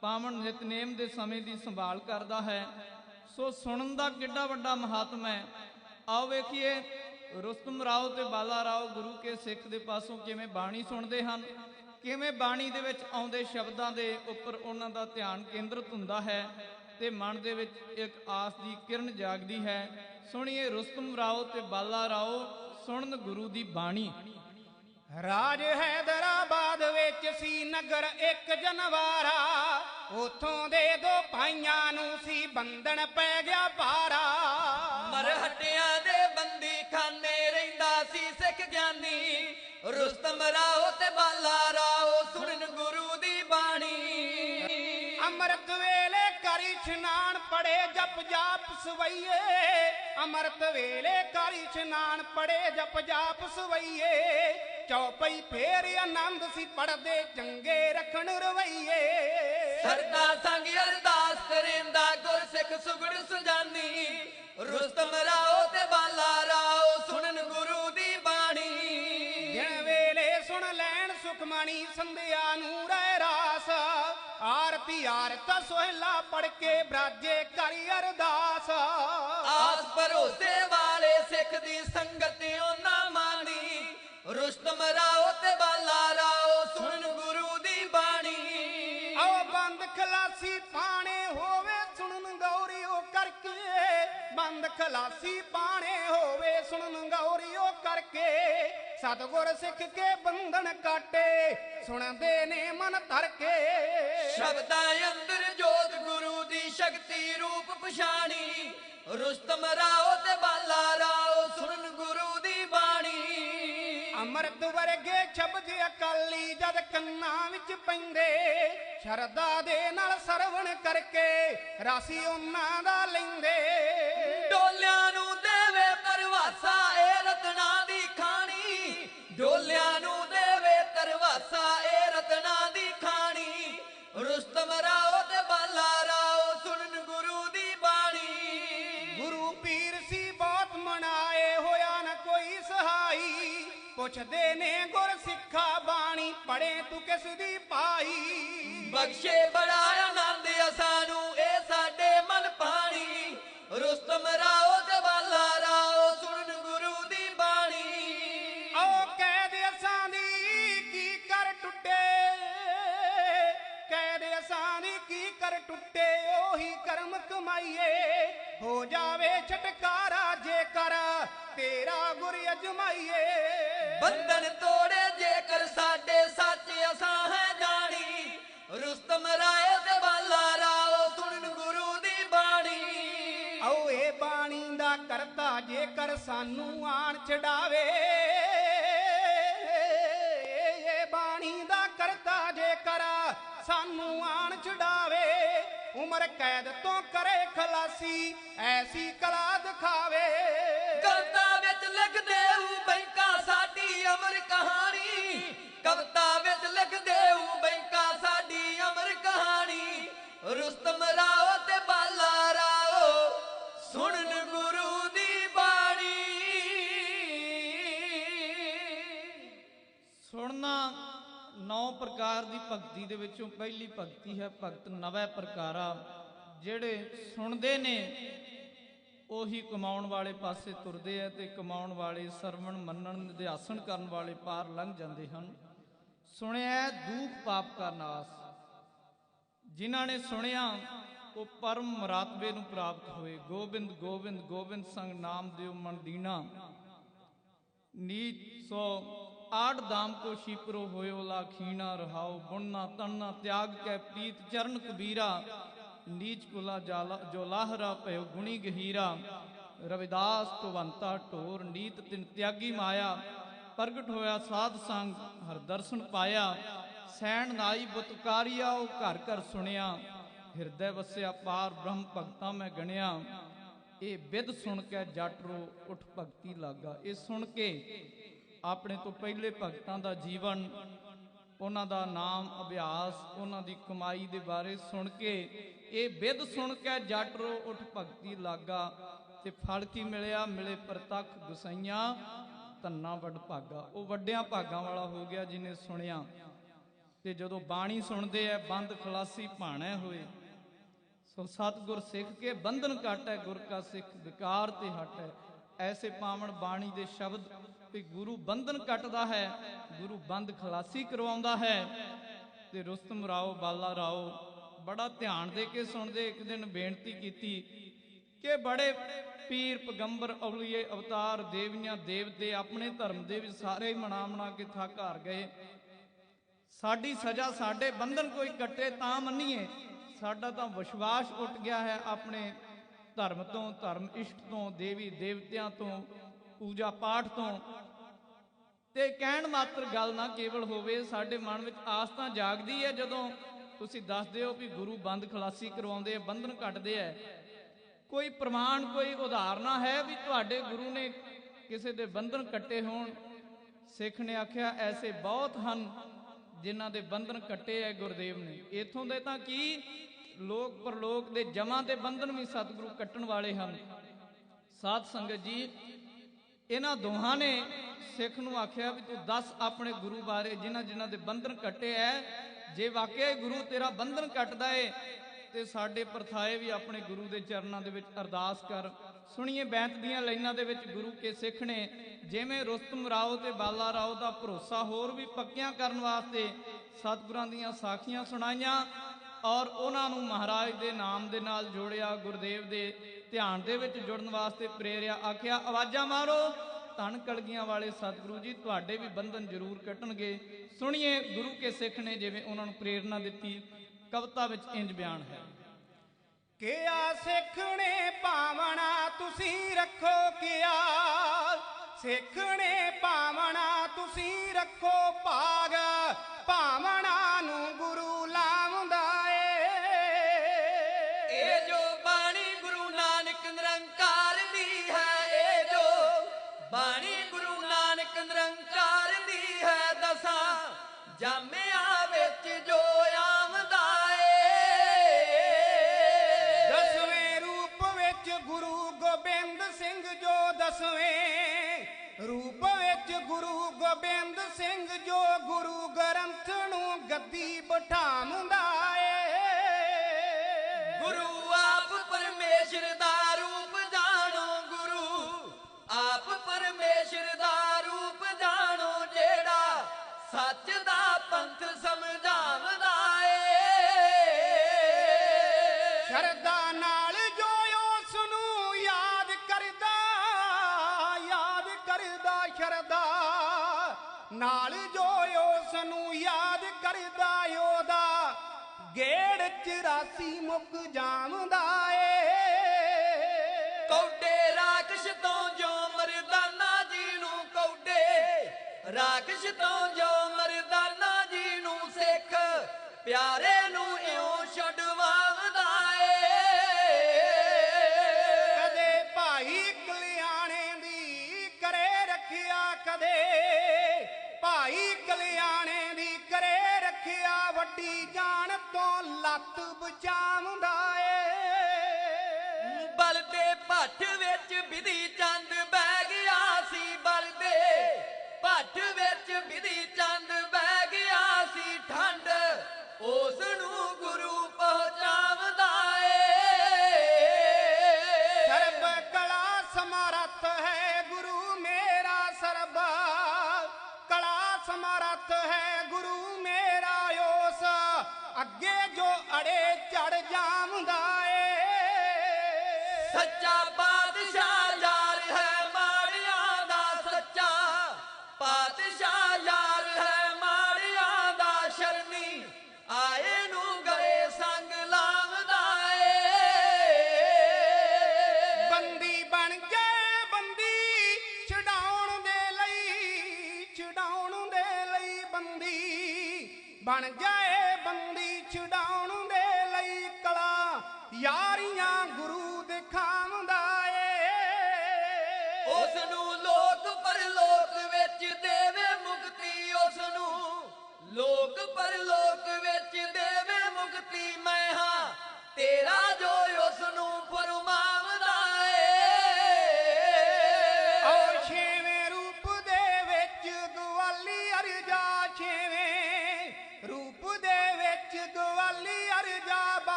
ਪਾਵਨ ਨਿਤਨੇਮ ਦੇ ਸਮੇਂ ਦੀ ਸੰਭਾਲ ਕਰਦਾ ਹੈ। ਸੋ ਸੁਣਨ ਦਾ ਕਿੱਡਾ ਵੱਡਾ ਮਹਾਤਮ ਹੈ। ਆਓ ਵੇਖੀਏ, ਰੁਸਤਮ ਰਾਓ ਤੇ ਬਾਲਾ ਰਾਓ ਗੁਰੂ ਕੇ ਸਿੱਖ ਦੇ ਪਾਸੋਂ ਕਿਵੇਂ ਬਾਣੀ ਸੁਣਦੇ ਹਨ। ਕਿਵੇਂ ਬਾਣੀ ਦੇ ਵਿੱਚ ਆਉਂਦੇ ਸ਼ਬਦਾਂ ਦੇ ਉੱਪਰ ਉਹਨਾਂ ਦਾ ਧਿਆਨ ਕੇਂਦਰਿਤ ਹੁੰਦਾ ਹੈ ਤੇ ਮਨ ਦੇ ਵਿੱਚ ਇੱਕ ਆਸ ਦੀ ਕਿਰਨ ਜਾਗਦੀ ਹੈ। ਸੁਣੀਏ ਰੁਸਤਮ ਰਾਓ ਤੇ ਬਾਲਾ ਰਾਓ ਸੁਣਨ ਗੁਰੂ ਦੀ ਬਾਣੀ। ਰਾਜ ਹੈਦਰਾਬਾਦ ਵਿੱਚ ਸੀ ਨਗਰ ਇੱਕ ਜਨਵਾਰਾ ਉਥੋਂ ਦੇ ਦੋ ਭਾਈਆਂ ਨੂੰ ਸੀ ਬੰਧਨ ਪੈ ਗਿਆ ਭਾਰਾ। ਮਰਹਟਿਆਂ ਦੇ ਇਸ਼ਨਾਨ ਪੜੇ ਜਪ ਜਾਪ ਸਵਈਏ, ਅੰਮ੍ਰਿਤ ਵੇਲੇ ਕਰੀ ਇਸ਼ਨਾਨ ਪੜੇ ਜਪ ਜਾਪ ਸਵਈਏ। ਚੌਪਈ ਫੇਰ ਆਨੰਦ ਸੀ ਪੜਦੇ ਚੰਗੇ ਰੱਖਣ ਰਵਈਏ। ਸਰਦਾ ਸੰਗ ਅਰਦਾਸ ਕਰਿੰਦਾ ਗੁਰ ਸਿੱਖ ਸੁਗੜ ਸੁਜਾਨੀ, ਰੁਸਤਮ ਰਾਓ ਤੇ ਬਾਲਾ ਰਾਓ। ਆਰਤ ਸੋਹਿਲਾ ਪੜ ਕੇ ਬਰਾਜੇ ਕਰੀ ਅਰਦਾਸ। ਆਸ ਭਰੋਸੇ ਵਾਲੇ ਸਿੱਖ ਦੀ ਸੰਗਤ ਉਹਨਾਂ ਮਾਨੀ। ਰੁਸਤਮ ਰਾਓ ਤੇ ਬਾਲਾ ਰਾਓ ਸੁਣਨ ਗੁਰੂ ਦੀ ਬਾਣੀ। ਆਓ ਬੰਦ ਖਲਾਸੀ ਪਾਣੇ ਹੋਵੇ ਸੁਣਨ ਗੌਰੀਓ ਕਰਕੇ। ਬੰਦ ਖਲਾਸੀ ਪਾਣੇ ਹੋਵੇ ਸੁਣਨ ਗੌਰੀਓ ਕਰਕੇ। ਸਤਗੁਰ ਸਿੱਖ ਕੇ ਬੰਧਨ ਕਾਟੇ ਸੁਣਦੇ ਨੇ ਮਨ ਧਰ ਕੇ ਸ਼ਬਦਾਂ ਅੰਦਰ ਜੋਤ ਗੁਰੂ ਦੀ ਸ਼ਕਤੀ ਰੂਪ ਪਛਾਣੀ ਰੁਸਤਮ ਰਾਓ ਤੇ ਬਾਲਾ ਰਾਓ ਸੁਣਨ ਗੁਰੂ ਦੀ ਬਾਣੀ। ਅੰਮ੍ਰਿਤ ਵਰਗੇ ਸ਼ਬਦ ਅਕਾਲੀ ਜਦ ਕੰਨਾਂ ਵਿੱਚ ਪੈਂਦੇ ਸ਼ਰਦਾ ਦੇ ਨਾਲ ਸਰਵਣ ਕਰਕੇ ਰਾਸੀ ਉਹਨਾਂ ਦਾ ਲੈਂਦੇ। ਡੋਲਿਆਂ ਪੜੇ ਤੂੰ ਕਿਸ ਦੀ ਪਾਈ ਬਖਸ਼ੇ ਬੜਾ ਆਨੰਦ ਆ ਸਾਨੂੰ ਇਹ ਸਾਡੇ ਮਨ ਪਾਣੀ। ਰੁਸਤਮ ਰਾਓ ਬਾਲਾ ਰਾਓ ਸੁਣਨ ਗੁਰੂ ਦੀ ਬਾਣੀ। ਆਓ ਕੈਦ ਅਸਾਂ ਦੀ ਕੀ ਕਰ ਟੁੱਟੇ? ਕੈਦ ਅਸਾਂ ਦੀ ਕੀ ਕਰ ਟੁੱਟੇ? ਉਹੀ ਕਰਮ ਕਮਾਈਏ। ਹੋ ਜਾਵੇ ਛਟਕਾਰਾ ਜੇਕਰ ਤੇਰਾ ਗੁਰ ਅਜਮਾਈਏ। ਬੰਧਨ ਤੋੜੇ ਜੇਕਰ ਸਾਡੇ ਸੱਚ ਅਸਾਂ ਹੈ ਜਾਣੀ। ਰੁਸਤਮ ਰਾਏ ਤੇ ਬਾਲਾ ਰਾਓ ਸੁਣਨ ਗੁਰੂ ਦੀ ਬਾਣੀ। ਆਓ ਇਹ ਬਾਣੀ ਦਾ ਕਰਤਾ ਜੇਕਰ ਸਾਨੂੰ ਆਣ ਛਡਾਵੇ ਇਹ ਬਾਣੀ ਦਾ ਕਰਤਾ ਜੇਕਰ ਸਾਨੂੰ ਆਣ ਛਡਾਵੇ ਉਮਰ ਕੈਦ ਤੋਂ ਕਰੇ ਖਲਾਸੀ ਐਸੀ ਕਲਾ ਦਿਖਾਵੇ। ਕਵਿਤਾ ਭਗਤੀ ਦੇ ਵਿੱਚੋਂ ਪਹਿਲੀ ਭਗਤੀ ਹੈ ਭਗਤ ਨਵੇਂ ਪ੍ਰਕਾਰਾ, ਜਿਹੜੇ ਸੁਣਦੇ ਨੇ, ਉਹੀ ਕਮਾਉਣ ਵਾਲੇ ਪਾਸੇ ਤੁਰਦੇ ਆ ਤੇ ਕਮਾਉਣ ਵਾਲੇ ਸਰਵਣ ਮੰਨਣ ਨਿਧਿਆਸਨ ਕਰਨ ਵਾਲੇ ਪਾਰ ਲੰਘ ਜਾਂਦੇ ਹਨ। ਸੁਣਿਆ ਹੈ ਦੁੱਖ ਪਾਪ ਕਾ ਨਾਸ। ਜਿਨ੍ਹਾਂ ਨੇ ਸੁਣਿਆ, ਉਹ ਪਰਮ ਮਰਾਤਬੇ ਨੂੰ ਪ੍ਰਾਪਤ ਹੋਏ। ਗੋਬਿੰਦ ਗੋਬਿੰਦ ਗੋਬਿੰਦ ਸੰਗ ਨਾਮ ਦਿਓ ਮਨ ਦੀਨਾ। ਨੀਚ ਸੋ ਆੜ ਦਾਮ ਕੋ ਸ਼ੀਪਰੋ ਹੋਇਓ ਲਾਖੀਣਾ ਰਹਾਓ, ਬੁਣਨਾ, ਤਣਨਾ, ਤਿਆਗ ਕੈ ਪ੍ਰੀਤ ਚਰਨ ਕਬੀਰਾ। ਨੀਚ ਕੁਲਾ ਜੋ ਲਾਹਰਾ ਭਇਓ ਗੁਣੀ ਗਹੀਰਾ। ਰਵਿਦਾਸ ਤੁਵੰਤਾ ਢੋਰ, ਨੀਤ ਤਿਨ ਤਿਆਗੀ ਮਾਇਆ। ਪ੍ਰਗਟ ਹੋਇਆ ਸਾਧ ਸੰਗ, ਹਰ ਦਰਸ਼ਨ ਪਾਇਆ। ਸੈਣ ਨਾਈ ਬੁਤਕਾਰੀਆ ਉਹ ਘਰ ਘਰ ਸੁਣਿਆ। ਹਿਰਦੈ ਵਸਿਆ ਪਾਰ ਬ੍ਰਹਮ ਭਗਤਾ ਮੈਂ ਗਣਿਆ। ਇਹ ਵਿਦ ਸੁਣ ਕੇ ਜੱਟ ਰੋ, ਉਠ ਭਗਤੀ ਲਾਗਾ। ਇਹ ਸੁਣ ਕੇ ਆਪਣੇ ਤੋਂ ਪਹਿਲੇ ਭਗਤਾਂ ਦਾ ਜੀਵਨ, ਉਹਨਾਂ ਦਾ ਨਾਮ ਅਭਿਆਸ, ਉਹਨਾਂ ਦੀ ਕਮਾਈ ਦੇ ਬਾਰੇ ਸੁਣ ਕੇ, ਇਹ ਵਿਦ ਸੁਣ ਕੇ ਜੱਟ ਰੋ ਉਠ ਭਗਤੀ ਲਾਗਾ ਤੇ ਫਲ ਕੀ ਮਿਲਿਆ? ਮਿਲੇ ਪ੍ਰਤੱਖ ਗੁਸਈਆਂ, ਧੰਨਾ ਵੱਡ ਭਾਗਾ। ਉਹ ਵੱਡਿਆਂ ਭਾਗਾਂ ਵਾਲਾ ਹੋ ਗਿਆ ਜਿਨੇ ਸੁਣਿਆ। ਤੇ ਜਦੋਂ ਬਾਣੀ ਸੁਣਦੇ ਐ, ਬੰਦ ਖਲਾਸੀ ਭਾਣੈ ਹੋਏ। ਸੋ ਸਤਿਗੁਰ ਸਿੱਖ ਕੇ ਬੰਧਨ ਕਾਟੈ ਗੁਰ ਕਾ ਸਿੱਖ ਵਿਕਾਰ ਤੇ ਹਟੈ। ਐਸੇ ਪਾਵਨ ਬਾਣੀ ਦੇ ਸ਼ਬਦ ਵੀ ਗੁਰੂ ਬੰਧਨ ਕੱਟਦਾ ਹੈ, ਗੁਰੂ ਬੰਦ ਖਲਾਸੀ ਕਰਵਾਉਂਦਾ ਹੈ। ਤੇ ਰੁਸਤਮ ਰਾਓ, ਬਾਲਾ ਰਾਓ ਬੜਾ ਧਿਆਨ ਦੇ ਕੇ ਸੁਣਦੇ, ਇੱਕ ਦਿਨ ਬੇਨਤੀ ਕੀਤੀ ਕਿ ਬੜੇ ਪੀਰ ਪਗੰਬਰ ਔਲੀਏ ਅਵਤਾਰ ਦੇਵੀਆਂ ਦੇਵਤੇ ਆਪਣੇ ਧਰਮ ਦੇ ਵੀ ਸਾਰੇ ਮਨਾ ਮਨਾ ਕੇ ਥੱਕ ਹਾਰ ਗਏ। ਸਾਡੀ ਸਜ਼ਾ, ਸਾਡੇ ਬੰਧਨ ਕੋਈ ਕੱਟੇ ਤਾਂ ਮੰਨੀਏ। ਸਾਡਾ ਤਾਂ ਵਿਸ਼ਵਾਸ ਉੱਠ ਗਿਆ ਹੈ ਆਪਣੇ ਧਰਮ ਤੋਂ, ਧਰਮ ਇਸ਼ਟ ਤੋਂ, ਦੇਵੀ ਦੇਵਤਿਆਂ ਤੋਂ। ਪੂਜਾ ਪਾਠ ਤੋਂ। ਤੇ ਕਹਿਣ ਮਾਤਰ ਗੱਲ ਨਾ ਕੇਵਲ ਹੋਵੇ, ਸਾਡੇ ਮਨ ਵਿੱਚ ਆਸ ਤਾਂ ਜਾਗਦੀ ਹੈ, ਜਦੋਂ ਤੁਸੀਂ ਦੱਸਦੇ ਹੋ ਵੀ ਗੁਰੂ ਬੰਦ ਖਲਾਸੀ ਕਰਵਾਉਂਦੇ ਆ, ਬੰਧਨ ਕੱਟਦੇ ਆ। ਕੋਈ ਪ੍ਰਮਾਣ, ਕੋਈ ਉਦਾਹਰਨਾ ਹੈ ਵੀ ਤੁਹਾਡੇ ਗੁਰੂ ਨੇ ਕਿਸੇ ਦੇ ਬੰਧਨ ਕੱਟੇ ਹੋਣ। ਸਿੱਖ ਨੇ ਆਖਿਆ, ਐਸੇ ਬਹੁਤ ਹਨ ਜਿਨ੍ਹਾਂ ਦੇ ਬੰਧਨ ਕੱਟੇ ਐ ਗੁਰਦੇਵ ਨੇ। ਇਥੋਂ ਦੇ ਤਾਂ ਕੀ ਲੋਕ ਪਰਲੋਕ ਦੇ ਜਮਾਂ ਦੇ ਬੰਧਨ ਵੀ ਸਤਿਗੁਰੂ ਕੱਟਣ ਵਾਲੇ ਹਨ। ਸਾਧ ਸੰਗਤ ਜੀ ਇਹਨਾਂ ਦੋਹਾਂ ਨੇ ਸਿੱਖ ਨੂੰ ਆਖਿਆ ਵੀ ਤੂੰ ਦੱਸ ਆਪਣੇ ਗੁਰੂ ਬਾਰੇ ਜਿਨ੍ਹਾਂ ਜਿਨ੍ਹਾਂ ਦੇ ਬੰਧਨ ਕੱਟੇ ਐ। ਜੇ ਵਾਕਿਆ ਗੁਰੂ ਤੇਰਾ ਬੰਧਨ ਕੱਟਦਾ ਏ, ਤੇ ਸਾਡੇ ਪਰਥਾਏ ਵੀ ਆਪਣੇ ਗੁਰੂ ਦੇ ਚਰਨਾਂ ਦੇ ਵਿੱਚ ਅਰਦਾਸ ਕਰ। ਸੁਣੀਏ ਬੈਂਤ ਦੀਆਂ ਲਾਈਨਾਂ ਦੇ ਵਿੱਚ ਗੁਰੂ ਕੇ ਸਿੱਖ ਨੇ ਜਿਵੇਂ ਰੁਸਤਮ ਰਾਓ ਤੇ ਬਾਲਾ ਰਾਓ ਦਾ ਭਰੋਸਾ ਹੋਰ ਵੀ ਪੱਕਿਆਂ ਕਰਨ ਵਾਸਤੇ ਸਤਿਗੁਰਾਂ ਦੀਆਂ ਸਾਖੀਆਂ ਸੁਣਾਈਆਂ ਔਰ ਉਹਨਾਂ ਨੂੰ ਮਹਾਰਾਜ ਦੇ ਨਾਮ ਦੇ ਨਾਲ ਜੋੜਿਆ, ਗੁਰਦੇਵ ਦੇ ਧਿਆਨ ਦੇ ਵਿੱਚ ਜੁੜਨ ਵਾਸਤੇ ਪ੍ਰੇਰਿਆ ਆਖਿਆ, ਆਵਾਜ਼ਾਂ ਮਾਰੋ। ਧੰਨ ਕਲਗੀਆਂ ਵਾਲੇ ਸਤਿਗੁਰੂ ਜੀ, ਤੁਹਾਡੇ ਵੀ ਬੰਧਨ ਜ਼ਰੂਰ ਕੱਟਣਗੇ। ਸੁਣੀਏ ਗੁਰੂ ਕੇ ਸਿੱਖ ਨੇ ਜਿਵੇਂ ਉਹਨਾਂ ਨੂੰ ਪ੍ਰੇਰਣਾ ਦਿੱਤੀ, ਕਵਿਤਾ ਵਿੱਚ ਇੰਜ ਬਿਆਨ ਹੈ। ਕਿਆ ਸਿੱਖਣੇ ਪਾਵਣਾ ਤੁਸੀਂ ਰੱਖੋ ਕਿਆ? ਸਿੱਖਣੇ ਭਾਵਨਾ ਤੁਸੀਂ ਰੱਖੋ ਭਾਗ। ਭਾਵਨਾ ਨੂੰ ਕਰਦਾ ਨਾਲ ਜੋ ਉਸ ਨੂੰ ਯਾਦ ਕਰਦਾ ਉਹਦਾ ਗੇੜ 84 ਮੁੱਕ ਜਾਵਦਾ ਏ। ਕੌਡੇ ਰਾਖਸ਼ ਤੋਂ ਜੋ ਮਰਦਾਨਾ ਜੀ ਨੂੰ ਕੌਡੇ, ਰਾਖਸ਼ ਤੋਂ ਜੋ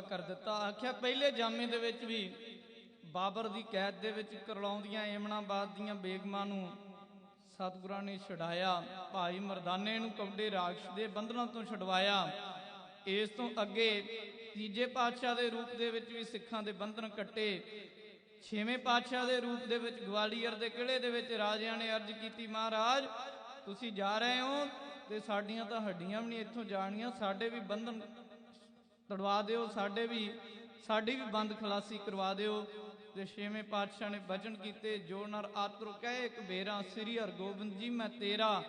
ਪੱਕਾ ਕਰ ਦਿੱਤਾ। ਆਖਿਆ, ਪਹਿਲੇ ਜਾਮੇ ਦੇ ਵਿੱਚ ਵੀ ਬਾਬਰ ਦੀ ਕੈਦ ਦੇ ਵਿੱਚ ਕਰਲਾਉਂਦੀਆਂ ਏਮਨਾਬਾਦ ਦੀਆਂ ਬੇਗਮਾਂ ਨੂੰ ਸਤਿਗੁਰਾਂ ਨੇ ਛਡਾਇਆ। ਭਾਈ ਮਰਦਾਨੇ ਨੂੰ ਕੌਡੇ ਰਾਖਸ਼ ਦੇ ਬੰਧਨਾਂ ਤੋਂ ਛਡਵਾਇਆ। ਇਸ ਤੋਂ ਅੱਗੇ ਤੀਜੇ ਪਾਤਸ਼ਾਹ ਦੇ ਰੂਪ ਦੇ ਵਿੱਚ ਵੀ ਸਿੱਖਾਂ ਦੇ ਬੰਧਨ ਕੱਟੇ। ਛੇਵੇਂ ਪਾਤਸ਼ਾਹ ਦੇ ਰੂਪ ਦੇ ਵਿੱਚ ਗਵਾਲੀਅਰ ਦੇ ਕਿਲੇ ਦੇ ਵਿੱਚ ਰਾਜਿਆਂ ਨੇ ਅਰਜ਼ ਕੀਤੀ, ਮਹਾਰਾਜ, ਤੁਸੀਂ ਜਾ ਰਹੇ ਹੋ ਤੇ ਸਾਡੀਆਂ ਤਾਂ ਹੱਡੀਆਂ ਵੀ ਨਹੀਂ ਇੱਥੋਂ ਜਾਣੀਆਂ, ਸਾਡੇ ਵੀ ਬੰਧਨ ਤੜਵਾ ਦਿਓ, ਸਾਡੇ ਵੀ, ਸਾਡੀ ਵੀ ਬੰਦ ਖਲਾਸੀ ਕਰਵਾ ਦਿਓ। ਤੇ ਛੇਵੇਂ ਪਾਤਸ਼ਾਹ ਨੇ ਬਚਨ ਕੀਤੇ, ਜੋ ਨਰ ਆਤਰ ਕਹੇ ਇੱਕ ਬੇਰਾ, ਸ੍ਰੀ ਹਰਗੋਬਿੰਦ ਜੀ, ਮੈਂ ਤੇਰਾ।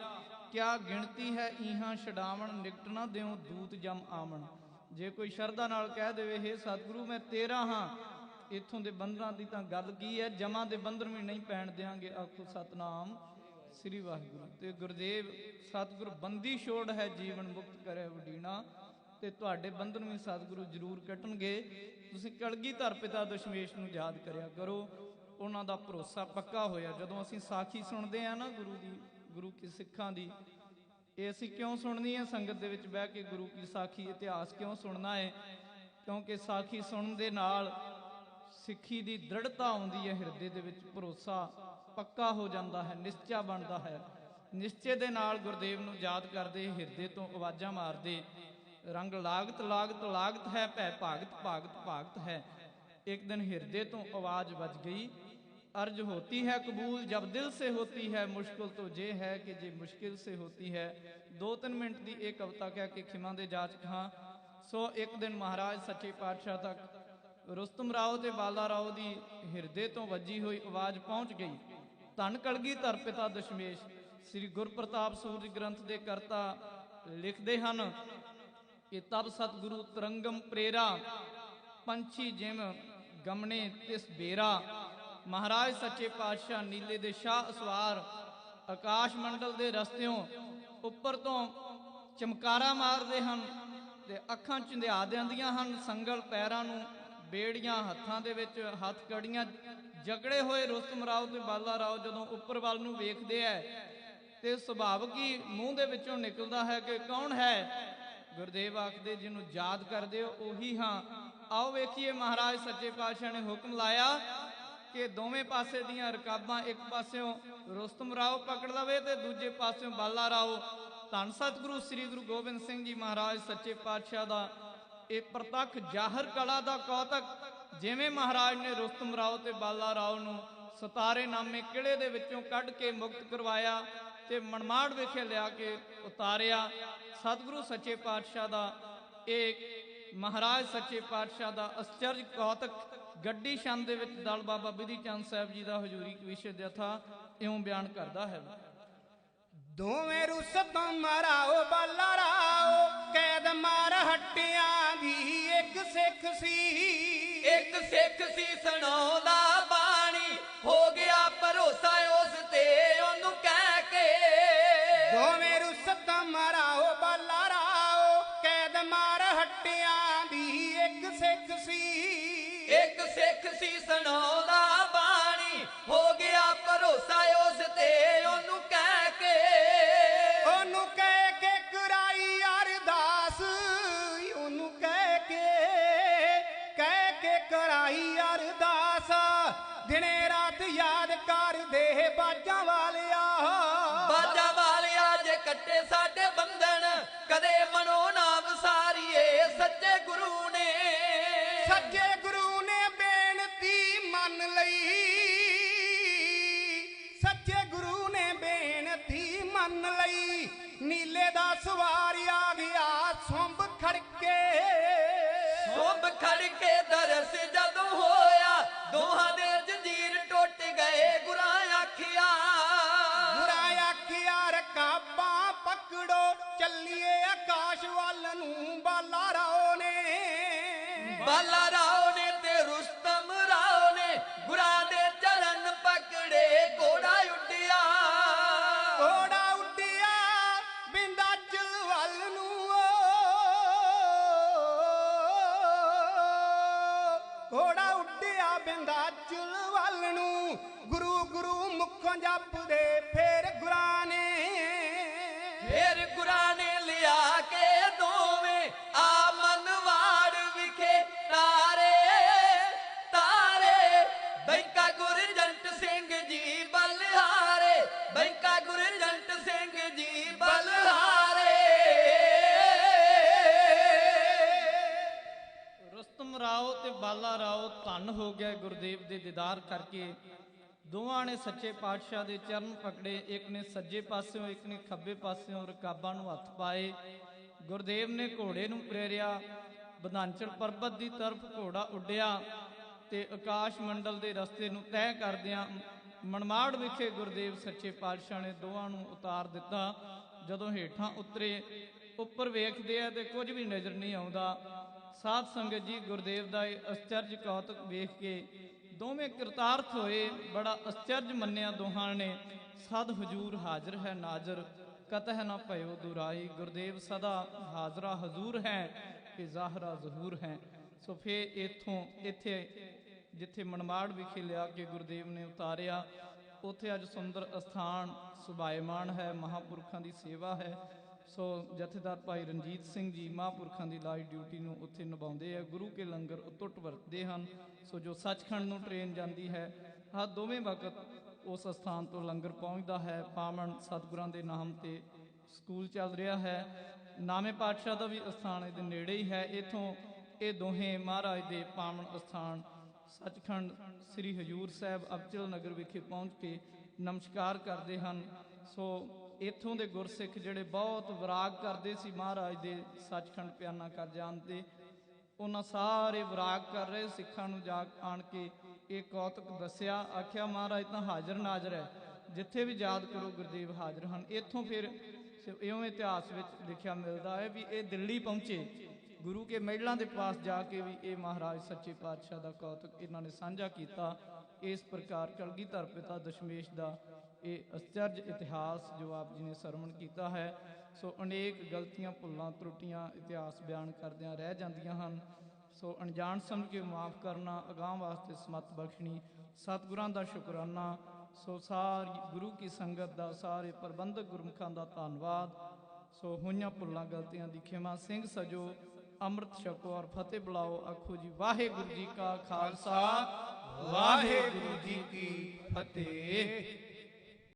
ਕਿਆ ਗਿਣਤੀ ਹੈ ਈਹਾਂ ਛਡਾਵਣ, ਨਿਕਟ ਨਾ ਦਿਓ ਦੂਤ ਜਮ ਆਵਣ। ਜੇ ਕੋਈ ਸ਼ਰਧਾ ਨਾਲ ਕਹਿ ਦੇਵੇ, ਹੇ ਸਤਿਗੁਰੂ, ਮੈਂ ਤੇਰਾ ਹਾਂ। ਇੱਥੋਂ ਦੇ ਬੰਧਨਾਂ ਦੀ ਤਾਂ ਗੱਲ ਕੀ ਹੈ? ਜਮਾਂ ਦੇ ਬੰਧਨ ਵੀ ਨਹੀਂ ਪੈਣ ਦਿਆਂਗੇ, ਆਖੋ ਸਤਨਾਮ ਸ੍ਰੀ ਵਾਹਿਗੁਰੂ। ਤੇ ਗੁਰਦੇਵ, ਸਤਿਗੁਰ ਬੰਦੀ ਛੋੜ ਹੈ, ਜੀਵਨ ਮੁਕਤ ਕਰੇ ਵਡੀਣਾ ਤੇ ਤੁਹਾਡੇ ਬੰਧਨ ਵੀ ਸਤਿਗੁਰੂ ਜ਼ਰੂਰ ਕੱਟਣਗੇ। ਤੁਸੀਂ ਕਲਗੀ ਧਰ ਪਿਤਾ ਦਸ਼ਮੇਸ਼ ਨੂੰ ਯਾਦ ਕਰਿਆ ਕਰੋ। ਉਹਨਾਂ ਦਾ ਭਰੋਸਾ ਪੱਕਾ ਹੋਇਆ। ਜਦੋਂ ਅਸੀਂ ਸਾਖੀ ਸੁਣਦੇ ਆ ਨਾ ਗੁਰੂ ਦੀ, ਗੁਰੂ ਕੀ ਸਿੱਖਾਂ ਦੀ, ਇਹ ਅਸੀਂ ਕਿਉਂ ਸੁਣਨੀ ਹੈ? ਸੰਗਤ ਦੇ ਵਿੱਚ ਬਹਿ ਕੇ ਗੁਰੂ ਕੀ ਸਾਖੀ ਇਤਿਹਾਸ ਕਿਉਂ ਸੁਣਨਾ ਹੈ? ਕਿਉਂਕਿ ਸਾਖੀ ਸੁਣਨ ਦੇ ਨਾਲ ਸਿੱਖੀ ਦੀ ਦ੍ਰਿੜਤਾ ਆਉਂਦੀ ਹੈ। ਹਿਰਦੇ ਦੇ ਵਿੱਚ ਭਰੋਸਾ ਪੱਕਾ ਹੋ ਜਾਂਦਾ ਹੈ। ਨਿਸ਼ਚਾ ਬਣਦਾ ਹੈ। ਨਿਸ਼ਚੇ ਦੇ ਨਾਲ ਗੁਰਦੇਵ ਨੂੰ ਯਾਦ ਕਰਦੇ, ਹਿਰਦੇ ਤੋਂ ਆਵਾਜ਼ਾਂ ਮਾਰਦੇ ਰੰਗ ਲਾਗਤ ਲਾਗਤ ਲਾਗਤ ਹੈ ਭੈ ਭਾਗਤ ਭਾਗਤ ਭਾਗਤ ਹੈ ਇੱਕ ਦਿਨ ਹਿਰਦੇ ਤੋਂ ਆਵਾਜ਼ ਵੱਜ ਗਈ अर्ज होती है कबूल जब दिल से होती है मुश्किल तो ये है कि जे मुश्किल से होती है ਦੋ ਤਿੰਨ ਮਿੰਟ ਦੀ ਇਹ ਕਵਿਤਾ ਕਹਿ ਕੇ ਖਿਮਾ ਦੇ ਜਾਚਕ ਹਾਂ ਸੋ ਇੱਕ ਦਿਨ ਮਹਾਰਾਜ ਸੱਚੇ ਪਾਤਸ਼ਾਹ ਤੱਕ ਰੁਸਤਮ ਰਾਓ ਤੇ ਬਾਲਾ ਰਾਓ ਦੀ ਹਿਰਦੇ ਤੋਂ ਵੱਜੀ ਹੋਈ ਆਵਾਜ਼ ਪਹੁੰਚ ਗਈ ਧੰਨ ਕਲਗੀ ਧਰ ਪਿਤਾ ਦਸ਼ਮੇਸ਼ ਸ੍ਰੀ ਗੁਰਪ੍ਰਤਾਪ ਸੂਰਜ ਗ੍ਰੰਥ ਦੇ ਕਰਤਾ ਲਿਖਦੇ ਹਨ ਕਿ ਤਬ ਸਤਿਗੁਰੂ ਤਰੰਗਮ ਪ੍ਰੇਰਾ, ਪੰਛੀ ਜਿਮ ਗਮਣੇ ਤਿਸ ਬੇਰਾ। ਮਹਾਰਾਜ ਸੱਚੇ ਪਾਤਸ਼ਾਹ ਨੀਲੇ ਦੇ ਸ਼ਾਹ ਅਸਵਾਰ, ਆਕਾਸ਼ ਮੰਡਲ ਦੇ ਰਸਤਿਓਂ ਉੱਪਰ ਤੋਂ ਚਮਕਾਰਾ ਮਾਰਦੇ ਹਨ ਤੇ ਅੱਖਾਂ ਚੰਧਿਆ ਦਿੰਦੀਆਂ ਹਨ, ਸੰਗਲ ਪੈਰਾਂ ਨੂੰ ਬੇੜੀਆਂ ਹੱਥਾਂ ਦੇ ਵਿੱਚ ਹੱਥ ਕੜੀਆਂ, ਜਕੜੇ ਹੋਏ ਰੁਸਤਮ ਰਾਓ ਤੇ ਬਾਲਾ ਰਾਓ ਜਦੋਂ ਉੱਪਰ ਵੱਲ ਨੂੰ ਵੇਖਦੇ ਐ ਤੇ ਸੁਭਾਵਕ ਹੀ ਮੂੰਹ ਦੇ ਵਿੱਚੋਂ ਨਿਕਲਦਾ ਹੈ ਕਿ ਕੌਣ ਹੈ ਗੁਰਦੇਵ ਆਖਦੇ, ਜਿਹਨੂੰ ਯਾਦ ਕਰਦੇ ਹੋ, ਉਹੀ ਹਾਂ। ਆਓ ਵੇਖੀਏ, ਮਹਾਰਾਜ ਸੱਚੇ ਪਾਤਸ਼ਾਹ ਨੇ ਹੁਕਮ ਲਾਇਆ ਕਿ ਦੋਵੇਂ ਪਾਸੇ ਦੀਆਂ ਰਕਾਬਾਂ, ਇੱਕ ਪਾਸਿਓਂ ਰੁਸਤਮ ਰਾਓ ਪਕੜ ਲਵੇ ਤੇ ਦੂਜੇ ਪਾਸਿਓਂ ਬਾਲਾ ਰਾਓ। ਧੰਨ ਸਤਿਗੁਰੂ ਸ੍ਰੀ ਗੁਰੂ ਗੋਬਿੰਦ ਸਿੰਘ ਜੀ ਮਹਾਰਾਜ ਸੱਚੇ ਪਾਤਸ਼ਾਹ ਦਾ ਇਹ ਪ੍ਰਤੱਖ ਜ਼ਾਹਰ ਕਲਾ ਦਾ ਕੌਤਕ, ਜਿਵੇਂ ਮਹਾਰਾਜ ਨੇ ਰੁਸਤਮ ਰਾਓ ਤੇ ਬਾਲਾ ਰਾਓ ਨੂੰ ਸਤਾਰੇ ਨਾਮੇ ਕਿਲੇ ਦੇ ਵਿੱਚੋਂ ਕੱਢ ਕੇ ਮੁਕਤ ਕਰਵਾਇਆ ਤੇ ਮਨਮਾੜ ਵਿਖੇ ਲਿਆ ਕੇ ਉਤਾਰਿਆ। ਸਤਿਗੁਰੂ ਸੱਚੇ ਪਾਤਸ਼ਾਹ ਦਾ ਇਹ ਮਹਾਰਾਜ ਸੱਚੇ ਪਾਤਸ਼ਾਹ ਦਾ ਅਸਚਰਜ ਕੌਤਕ ਗੱਡੀ ਛੰਦ ਦੇ ਵਿੱਚ ਦਲ ਬਾਬਾ ਬਿਧੀ ਚੰਦ ਸਾਹਿਬ ਜੀ ਦਾ ਹਜ਼ੂਰੀ ਵਿਸ਼ੇ ਦੇ ਥਾ ਇਉਂ ਬਿਆਨ ਕਰਦਾ ਹੈ। ਦੋਵੇਂ ਰੁਸਤਮ ਮਰਾਓ ਬਾਲਾ ਰਾਓ ਕੈਦ ਮਾਰ ਹੱਟਿਆਂ ਦੀ ਇੱਕ ਸਿੱਖ ਸੀ। ਇੱਕ ਸਿੱਖ ਸੀ ਸੁਣਾਉਂਦਾ ਬਾਣੀ ਹੋ ਗਿਆ ਭਰੋਸਾ ਇੱਕ ਸਿੱਖ ਸੀ ਸੁਣਾਉਂਦਾ ਦਾ ਸਵਾਰ ਆ ਗਿਆ ਸੁੰਭ ਖੜਕੇ। ਸੋਭ ਖੜ ਕੇ ਦਰਸ ਜਦੋਂ ਹੋਇਆ ਦੋਹਾਂ ਦੇ ਧੰਨ ਹੋ ਗਿਆ ਗੁਰਦੇਵ ਦੇ ਦੀਦਾਰ ਕਰਕੇ। ਦੋਵਾਂ ਨੇ ਸੱਚੇ ਪਾਤਸ਼ਾਹ ਦੇ ਚਰਨ ਪਕੜੇ। ਇੱਕ ਨੇ ਸੱਜੇ ਪਾਸਿਓਂ, ਇੱਕ ਨੇ ਖੱਬੇ ਪਾਸਿਓਂ ਰਕਾਬਾਂ ਨੂੰ ਹੱਥ ਪਾਏ। ਗੁਰਦੇਵ ਨੇ ਘੋੜੇ ਨੂੰ ਪ੍ਰੇਰਿਆ। ਬਦਾਂਚਲ ਪਰਬਤ ਦੀ ਤਰਫ ਘੋੜਾ ਉੱਡਿਆ ਤੇ ਆਕਾਸ਼ ਮੰਡਲ ਦੇ ਰਸਤੇ ਨੂੰ ਤੈਅ ਕਰਦਿਆਂ ਮਨਮਾੜ ਵਿਖੇ ਗੁਰਦੇਵ ਸੱਚੇ ਪਾਤਸ਼ਾਹ ਨੇ ਦੋਵਾਂ ਨੂੰ ਉਤਾਰ ਦਿੱਤਾ। ਜਦੋਂ ਹੇਠਾਂ ਉਤਰੇ, ਉੱਪਰ ਵੇਖਦੇ ਆ ਤੇ ਕੁਝ ਵੀ ਨਜ਼ਰ ਨਹੀਂ ਆਉਂਦਾ। ਸਾਧ ਸੰਗਤ ਜੀ ਗੁਰਦੇਵ ਦਾ ਇਹ ਅਸਚਰਜ ਕੌਤਕ ਵੇਖ ਕੇ ਦੋਵੇਂ ਕਿਰਤਾਰਥ ਹੋਏ, ਬੜਾ ਅਸਚਰਜ ਮੰਨਿਆ ਦੋਹਾਂ ਨੇ। ਸਦ ਹਜੂਰ ਹਾਜ਼ਰ ਹੈ ਨਾਜ਼ਰ, ਕਤਹ ਨਾ ਭਇਓ ਦੁਰਾਈ। ਗੁਰਦੇਵ ਸਦਾ ਹਾਜ਼ਰਾ ਹਜ਼ੂਰ ਹੈ ਕਿ ਜ਼ਾਹਰਾ ਜ਼ਹੂਰ ਹੈ। ਸੋ ਫੇ ਇਥੋਂ, ਇੱਥੇ, ਜਿੱਥੇ ਮਨਮਾੜ ਵਿਖੇ ਲਿਆ ਕੇ ਗੁਰਦੇਵ ਨੇ ਉਤਾਰਿਆ, ਉੱਥੇ ਅੱਜ ਸੁੰਦਰ ਅਸਥਾਨ ਸੁਭਾਇਮਾਨ ਹੈ, ਮਹਾਪੁਰਖਾਂ ਦੀ ਸੇਵਾ ਹੈ। ਸੋ ਜਥੇਦਾਰ ਭਾਈ ਰਣਜੀਤ ਸਿੰਘ ਜੀ ਮਹਾਂਪੁਰਖਾਂ ਦੀ ਲਾਈ ਡਿਊਟੀ ਨੂੰ ਉੱਥੇ ਨਿਭਾਉਂਦੇ ਆ, ਗੁਰੂ ਕੇ ਲੰਗਰ ਉਤੁੱਟ ਵਰਤਦੇ ਹਨ। ਸੋ ਜੋ ਸੱਚਖੰਡ ਨੂੰ ਟ੍ਰੇਨ ਜਾਂਦੀ ਹੈ, ਹਰ ਦੋਵੇਂ ਵਕਤ ਉਸ ਸਥਾਨ ਤੋਂ ਲੰਗਰ ਪਹੁੰਚਦਾ ਹੈ। ਪਾਵਨ ਸਤਿਗੁਰਾਂ ਦੇ ਨਾਮ ਤੇ ਸਕੂਲ ਚੱਲ ਰਿਹਾ ਹੈ। ਨਾਮੇ ਪਾਤਸ਼ਾਹ ਦਾ ਵੀ ਅਸਥਾਨ ਇਹਦੇ ਨੇੜੇ ਹੀ ਹੈ। ਇਥੋਂ ਇਹ ਦੋਹੇ ਮਹਾਰਾਜ ਦੇ ਪਾਵਨ ਅਸਥਾਨ ਸੱਚਖੰਡ ਸ੍ਰੀ ਹਜੂਰ ਸਾਹਿਬ ਅਬਚਲ ਨਗਰ ਵਿਖੇ ਪਹੁੰਚ ਕੇ ਨਮਸਕਾਰ ਕਰਦੇ ਹਨ। ਸੋ ਇੱਥੋਂ ਦੇ ਗੁਰਸਿੱਖ ਜਿਹੜੇ ਬਹੁਤ ਵਿਰਾਗ ਕਰਦੇ ਸੀ ਮਹਾਰਾਜ ਦੇ ਸੱਚਖੰਡ ਪਿਆਨਾ ਕਰ ਜਾਣ ਤੇ, ਉਹਨਾਂ ਸਾਰੇ ਵਿਰਾਗ ਕਰ ਰਹੇ ਸਿੱਖਾਂ ਨੂੰ ਜਾ ਆਣ ਕੇ ਇਹ ਕੌਤਕ ਦੱਸਿਆ, ਆਖਿਆ, ਮਹਾਰਾਜ, ਤਾਂ ਹਾਜ਼ਰ ਨਾਜ਼ਰ ਹੈ, ਜਿੱਥੇ ਵੀ ਯਾਦ ਕਰੋ ਗੁਰਦੇਵ ਹਾਜ਼ਰ ਹਨ। ਇੱਥੋਂ ਫਿਰ ਸ- ਇਉਂ ਇਤਿਹਾਸ ਵਿੱਚ ਲਿਖਿਆ ਮਿਲਦਾ ਹੈ ਵੀ ਇਹ ਦਿੱਲੀ ਪਹੁੰਚੇ। ਗੁਰੂ ਕੇ ਮਹਿਲਾਂ ਦੇ ਪਾਸ ਜਾ ਕੇ ਵੀ ਇਹ ਮਹਾਰਾਜ ਸੱਚੇ ਪਾਤਸ਼ਾਹ ਦਾ ਕੌਤਕ ਇਹਨਾਂ ਨੇ ਸਾਂਝਾ ਕੀਤਾ। ਇਸ ਪ੍ਰਕਾਰ ਕਲਗੀਧਰ ਪਿਤਾ ਦਸ਼ਮੇਸ਼ ਦਾ ਇਹ ਅਸਚਰਜ ਇਤਿਹਾਸ ਜੋ ਆਪ ਜੀ ਨੇ ਸਰਵਣ ਕੀਤਾ ਹੈ। ਸੋ ਅਨੇਕ ਗਲਤੀਆਂ, ਭੁੱਲਾਂ, ਤਰੁੱਟੀਆਂ ਇਤਿਹਾਸ ਬਿਆਨ ਕਰਦਿਆਂ ਰਹਿ ਜਾਂਦੀਆਂ ਹਨ। ਸੋ ਅਣਜਾਣ ਸਮਝ ਕੇ ਮਾਫ ਕਰਨਾ, ਅਗਾਹ ਵਾਸਤੇ ਸਮਤ ਬਖਸ਼ਣੀ, ਸਤਿਗੁਰਾਂ ਦਾ ਸ਼ੁਕਰਾਨਾ। ਸੋ ਸਾਰੀ ਗੁਰੂ ਕੀ ਸੰਗਤ ਦਾ, ਸਾਰੇ ਪ੍ਰਬੰਧਕ ਗੁਰਮੁਖਾਂ ਦਾ ਧੰਨਵਾਦ। ਸੋ ਹੋਈਆਂ ਭੁੱਲਾਂ, ਗਲਤੀਆਂ ਦੀ ਖਿਮਾ ਸਿੰਘ ਸਜੋ, ਅੰਮ੍ਰਿਤ ਛਕੋ ਔਰ ਫਤਿਹ ਬੁਲਾਓ, ਆਖੋ ਜੀ, ਵਾਹਿਗੁਰੂ ਜੀ ਕਾ ਖਾਲਸਾ, ਵਾਹਿਗੁਰੂ ਜੀ ਕੀ ਫਤਿਹ।